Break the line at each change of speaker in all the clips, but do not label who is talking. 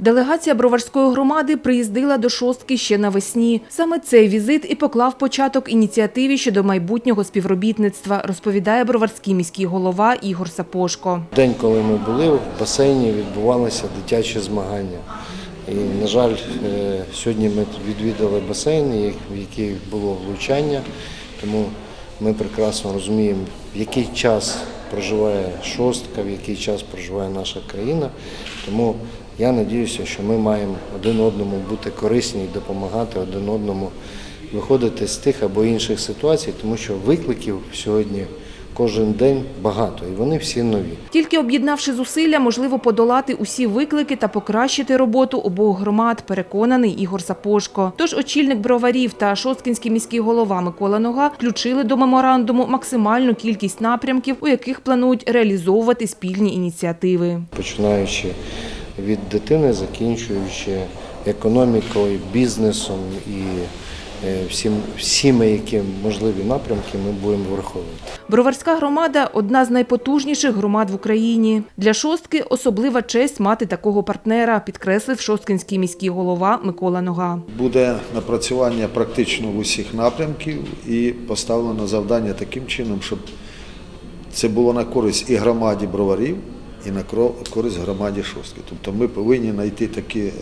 Делегація броварської громади приїздила до шостки ще навесні. Саме цей візит і поклав початок ініціативі щодо майбутнього співробітництва, розповідає броварський міський голова Ігор Сапошко.
День, коли ми були, в басейні відбувалися дитячі змагання. І, на жаль, е, сьогодні ми відвідали басейн, в який було влучання, тому ми прекрасно розуміємо, в який час проживає шостка, в який час проживає наша країна. Тому я сподіваюся, що ми маємо один одному бути корисні і допомагати один одному виходити з тих або інших ситуацій, тому що викликів сьогодні кожен день багато, і вони всі нові.
Тільки об'єднавши зусилля, можливо подолати усі виклики та покращити роботу обох громад, переконаний Ігор Сапошко. Тож очільник броварів та шосткінський міський голова Микола Нога включили до меморандуму максимальну кількість напрямків, у яких планують реалізовувати спільні ініціативи.
починаючи від дитини, закінчуючи економікою, бізнесом і е, всім, всіми, які можливі напрямки ми будемо враховувати.
Броварська громада одна з найпотужніших громад в Україні. Для шостки особлива честь мати такого партнера, підкреслив шосткінський міський голова Микола Нога.
Буде напрацювання практично в усіх напрямків і поставлено завдання таким чином, щоб це було на користь і громаді броварів, і на користь громаді шостки. Тобто ми повинні знайти такі е,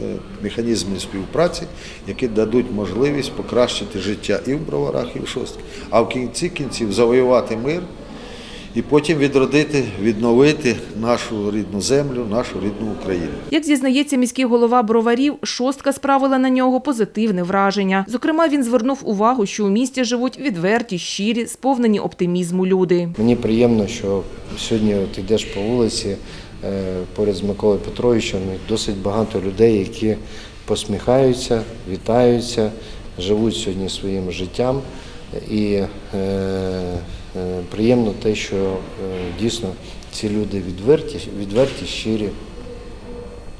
механізми співпраці, які дадуть можливість покращити життя і в броварах, і в шостки. А в кінці кінців завоювати мир і потім відродити, відновити нашу рідну землю, нашу рідну Україну.
Як зізнається міський голова броварів, шостка справила на нього позитивне враження. Зокрема, він звернув увагу, що у місті живуть відверті, щирі, сповнені оптимізму люди.
Мені приємно, що сьогодні от йдеш по вулиці е, поряд з Миколою Петровичем, досить багато людей, які посміхаються, вітаються, живуть сьогодні своїм життям. І е, е, приємно те, що е, дійсно ці люди відверті, відверті, щирі,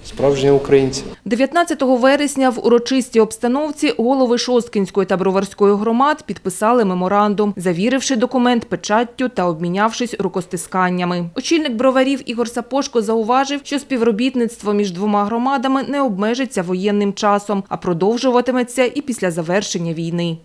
справжні українці.
19 вересня в урочистій обстановці голови Шосткінської та Броварської громад підписали меморандум, завіривши документ печаттю та обмінявшись рукостисканнями. Очільник броварів Ігор Сапошко зауважив, що співробітництво між двома громадами не обмежиться воєнним часом, а продовжуватиметься і після завершення війни.